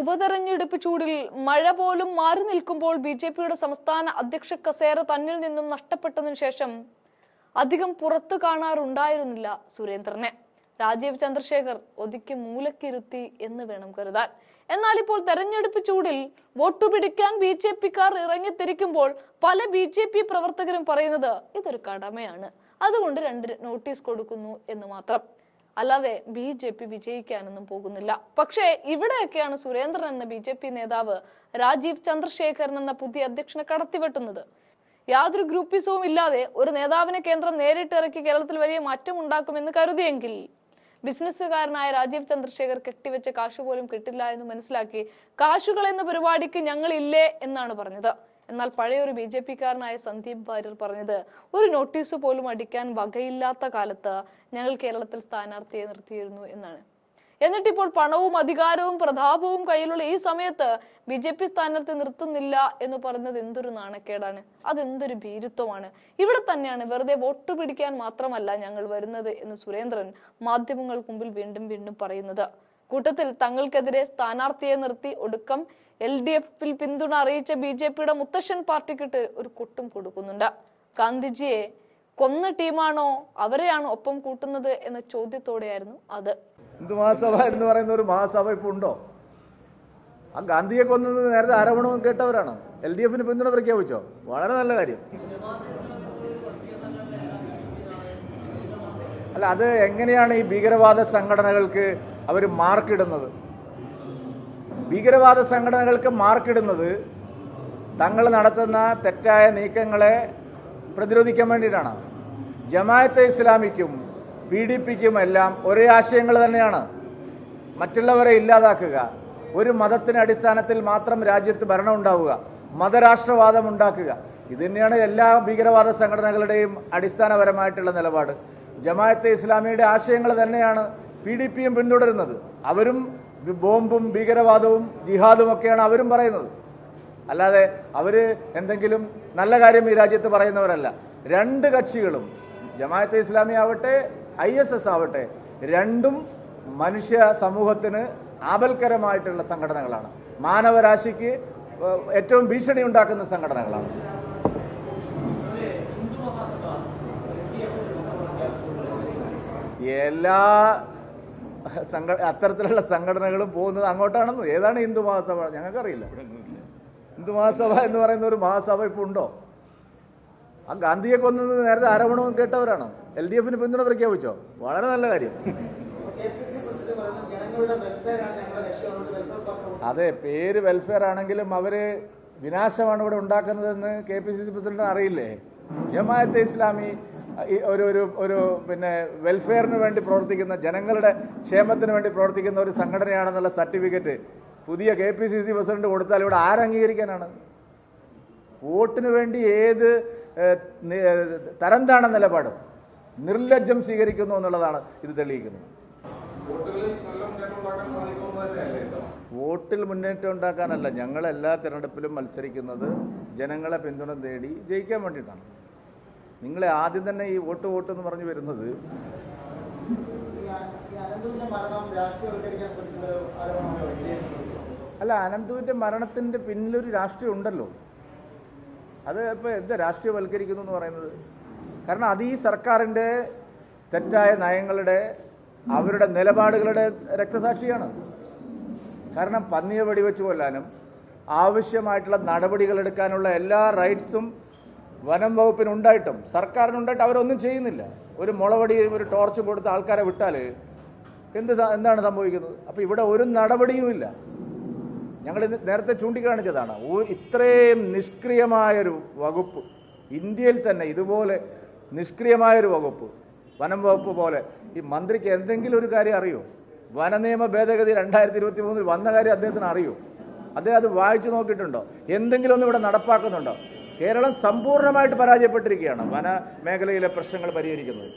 ഉപതെരഞ്ഞെടുപ്പ് ചൂടിൽ മഴ പോലും മാറി നിൽക്കുമ്പോൾ ബി ജെ പിയുടെ സംസ്ഥാന അധ്യക്ഷ കസേര തന്നിൽ നിന്നും നഷ്ടപ്പെട്ടതിനു ശേഷം അധികം പുറത്തു കാണാറുണ്ടായിരുന്നില്ല സുരേന്ദ്രനെ. രാജീവ് ചന്ദ്രശേഖർ ഒതുക്കി മൂലക്കിരുത്തി എന്ന് വേണം കരുതാൻ. എന്നാൽ ഇപ്പോൾ തെരഞ്ഞെടുപ്പ് ചൂടിൽ വോട്ടു പിടിക്കാൻ ബി ജെ പിക്കാർ ഇറങ്ങിത്തിരിക്കുമ്പോൾ പല ബി ജെ പി പ്രവർത്തകരും പറയുന്നത് ഇതൊരു കടമയാണ്. അതുകൊണ്ട് രണ്ട് നോട്ടീസ് കൊടുക്കുന്നു എന്ന് മാത്രം. അല്ലാതെ ബി ജെ പി വിജയിക്കാനൊന്നും പോകുന്നില്ല. പക്ഷേ ഇവിടെയൊക്കെയാണ് സുരേന്ദ്രൻ എന്ന ബി ജെ പി നേതാവ് രാജീവ് ചന്ദ്രശേഖരൻ എന്ന പുതിയ അധ്യക്ഷനെ കടത്തിവെട്ടുന്നത്. യാതൊരു ഗ്രൂപ്പിസവും ഇല്ലാതെ ഒരു നേതാവിനെ കേന്ദ്രം നേരിട്ട് ഇറക്കി കേരളത്തിൽ വലിയ മാറ്റം ഉണ്ടാക്കുമെന്ന് കരുതിയെങ്കിൽ ബിസിനസ്സുകാരനായ രാജീവ് ചന്ദ്രശേഖർ കെട്ടിവെച്ച കാശ് പോലും കിട്ടില്ല എന്ന് മനസ്സിലാക്കി കാശുകൾ എന്ന പരിപാടിക്ക് ഞങ്ങളില്ലേ എന്നാണ് പറഞ്ഞത്. എന്നാൽ പഴയൊരു ബി ജെ പിക്കാരനായ സന്ദീപ് വാര്യർ പറഞ്ഞത് ഒരു നോട്ടീസ് പോലും അടിക്കാൻ വകയില്ലാത്ത കാലത്ത് ഞങ്ങൾ കേരളത്തിൽ സ്ഥാനാർത്ഥിയെ നിർത്തിയിരുന്നു എന്നാണ്. എന്നിട്ടിപ്പോൾ പണവും അധികാരവും പ്രതാപവും കയ്യിലുള്ള ഈ സമയത്ത് ബി ജെ പി സ്ഥാനാർത്ഥി നിർത്തുന്നില്ല എന്ന് പറഞ്ഞത് എന്തൊരു നാണക്കേടാണ്. അതെന്തൊരു ഭീരുത്വമാണ്. ഇവിടെ തന്നെയാണ് വെറുതെ വോട്ട് പിടിക്കാൻ മാത്രമല്ല ഞങ്ങൾ വരുന്നത് എന്ന് സുരേന്ദ്രൻ മാധ്യമങ്ങൾക്ക് മുമ്പിൽ വീണ്ടും വീണ്ടും പറയുന്നത്. കൂട്ടത്തിൽ തങ്ങൾക്കെതിരെ സ്ഥാനാർത്ഥിയെ നിർത്തി ഒടുക്കം എൽ ഡി എഫിൽ പിന്തുണ അറിയിച്ച ബി ജെ പിയുടെ മുത്തശ്ശൻ പാർട്ടിക്കിട്ട് ഒരു കൊട്ടും കൊടുക്കുന്നുണ്ട്. ഗാന്ധിജിയെ കൊന്ന ടീമാണോ അവരെയാണ് ഒപ്പം കൂട്ടുന്നത് എന്ന ചോദ്യത്തോടെയായിരുന്നു അത്. ഹിന്ദു മഹാസഭ എന്ന് പറയുന്ന ഒരു മഹാസഭ ഇപ്പൊ ഉണ്ടോ? ആ ഗാന്ധിയെ കൊന്നത് നേരത്തെ ആരോപണം കേട്ടവരാണ്? എൽ ഡി എഫിന് പിന്തുണ പ്രഖ്യാപിച്ചോ? വളരെ നല്ല കാര്യം. അല്ല അത് എങ്ങനെയാണ് ഈ ഭീകരവാദ സംഘടനകൾക്ക് അവർ മാർക്കിടുന്നത്. ഭീകരവാദ സംഘടനകൾക്ക് മാർക്കിടുന്നത് തങ്ങൾ നടത്തുന്ന തെറ്റായ നീക്കങ്ങളെ പ്രതിരോധിക്കാൻ വേണ്ടിയിട്ടാണ്. ജമായത്തെ ഇസ്ലാമിക്കും പി ഡി പിക്കും എല്ലാം ഒരേ ആശയങ്ങൾ തന്നെയാണ്. മറ്റുള്ളവരെ ഇല്ലാതാക്കുക ഒരു മതത്തിന് അടിസ്ഥാനത്തിൽ മാത്രം രാജ്യത്ത് ഭരണം ഉണ്ടാവുക മതരാഷ്ട്രവാദം ഉണ്ടാക്കുക ഇത് തന്നെയാണ് എല്ലാ ഭീകരവാദ സംഘടനകളുടെയും അടിസ്ഥാനപരമായിട്ടുള്ള നിലപാട്. ജമായത്തെ ഇസ്ലാമിയുടെ ആശയങ്ങൾ തന്നെയാണ് പി ഡി പിയും പിന്തുടരുന്നത്. അവരും ബോംബും ഭീകരവാദവും ജിഹാദും ഒക്കെയാണ് അവരും പറയുന്നത്. അല്ലാതെ അവർ എന്തെങ്കിലും നല്ല കാര്യം ഈ രാജ്യത്ത് പറയുന്നവരല്ല. രണ്ട് കക്ഷികളും ജമാഅത്തെ ഇസ്ലാമി ആവട്ടെ ഐ എസ് എസ് ആവട്ടെ രണ്ടും മനുഷ്യ സമൂഹത്തിന് ആപൽക്കരമായിട്ടുള്ള സംഘടനകളാണ്. മാനവരാശിക്ക് ഏറ്റവും ഭീഷണി ഉണ്ടാക്കുന്ന സംഘടനകളാണ്. എല്ലാ സംഘ അത്തരത്തിലുള്ള സംഘടനകളും പോകുന്നത് അങ്ങോട്ടാണെന്ന് ഏതാണ് ഹിന്ദു മഹാസഭ? ഞങ്ങൾക്കറിയില്ല. ഹിന്ദു മഹാസഭ എന്ന് പറയുന്ന ഒരു മഹാസഭ ഇപ്പോൾ ഉണ്ടോ? ആ ഗാന്ധിയെ കൊന്നത് നേരത്തെ ആരോപണം കേട്ടവരാണോ? എൽ ഡി എഫിന് പിന്തുണ പ്രഖ്യാപിച്ചോ? വളരെ നല്ല കാര്യം. അതെ പേര് വെൽഫെയർ ആണെങ്കിലും അവർ വിനാശമാണ് ഇവിടെ ഉണ്ടാക്കുന്നതെന്ന് K P C C president അറിയില്ലേ? ജമാഅത്തെ ഇസ്ലാമി ഒരു ഒരു ഒരു പിന്നെ വെൽഫെയറിന് വേണ്ടി പ്രവർത്തിക്കുന്ന ജനങ്ങളുടെ ക്ഷേമത്തിന് വേണ്ടി പ്രവർത്തിക്കുന്ന ഒരു സംഘടനയാണെന്നുള്ള സർട്ടിഫിക്കറ്റ് പുതിയ K P C C president കൊടുത്താൽ ഇവിടെ ആരംഗീകരിക്കാനാണ് വോട്ടിന് വേണ്ടി ഏത് ഏഹ്, നിലപാട് ഏഹ്, തരം താണ നിലപാടും? നിർലജ്ജം സ്വീകരിക്കുന്നു എന്നുള്ളതാണ് ഇത് തെളിയിക്കുന്നത്. വോട്ടിൽ മുന്നേറ്റം ഉണ്ടാക്കാനല്ല ഞങ്ങൾ എല്ലാ തിരഞ്ഞെടുപ്പിലും മത്സരിക്കുന്നത് ജനങ്ങളെ പിന്തുണ തേടി ജയിക്കാൻ വേണ്ടിയിട്ടാണ്. നിങ്ങളെ ആദ്യം തന്നെ ഈ വോട്ട് വോട്ട് എന്ന് പറഞ്ഞു വരുന്നത് അല്ല അനന്തുവിന്റെ മരണത്തിന്റെ പിന്നിലൊരു രാഷ്ട്രീയം ഉണ്ടല്ലോ. അത് ഇപ്പോൾ എന്താ രാഷ്ട്രീയവൽക്കരിക്കുന്നു എന്ന് പറയുന്നത്? കാരണം അത് ഈ സർക്കാരിന്റെ തെറ്റായ നയങ്ങളുടെ അവരുടെ നിലപാടുകളുടെ രക്തസാക്ഷിയാണ്. കാരണം പന്നിയെ വെടിവെച്ച് കൊല്ലാനും ആവശ്യമായിട്ടുള്ള നടപടികൾ എടുക്കാനുള്ള എല്ലാ റൈറ്റ്സും വനം വകുപ്പിനുണ്ടായിട്ടും സർക്കാരിനുണ്ടായിട്ട് അവരൊന്നും ചെയ്യുന്നില്ല. ഒരു മുളവടി ഒരു ടോർച്ച് കൊടുത്ത് ആൾക്കാരെ വിട്ടാൽ എന്ത് എന്താണ് സംഭവിക്കുന്നത്? അപ്പോൾ ഇവിടെ ഒരു നടപടിയുമില്ല ഞങ്ങൾ നേരത്തെ ചൂണ്ടിക്കാണിച്ചതാണ്. ഇത്രയും നിഷ്ക്രിയമായൊരു വകുപ്പ് ഇന്ത്യയിൽ തന്നെ ഇതുപോലെ നിഷ്ക്രിയമായൊരു വകുപ്പ് വനം വകുപ്പ് പോലെ. ഈ മന്ത്രിക്ക് എന്തെങ്കിലും ഒരു കാര്യം അറിയോ? വനനിയമ ഭേദഗതി രണ്ടായിരത്തി ഇരുപത്തി മൂന്നിൽ വന്ന കാര്യം അദ്ദേഹത്തിന് അറിയോ? അദ്ദേഹം അത് വായിച്ചു നോക്കിയിട്ടുണ്ടോ? എന്തെങ്കിലും ഒന്ന് ഇവിടെ നടപ്പാക്കുന്നുണ്ടോ? കേരളം സമ്പൂർണമായിട്ട് പരാജയപ്പെട്ടിരിക്കുകയാണ് വന മേഖലയിലെ പ്രശ്നങ്ങൾ പരിഹരിക്കുന്നത്.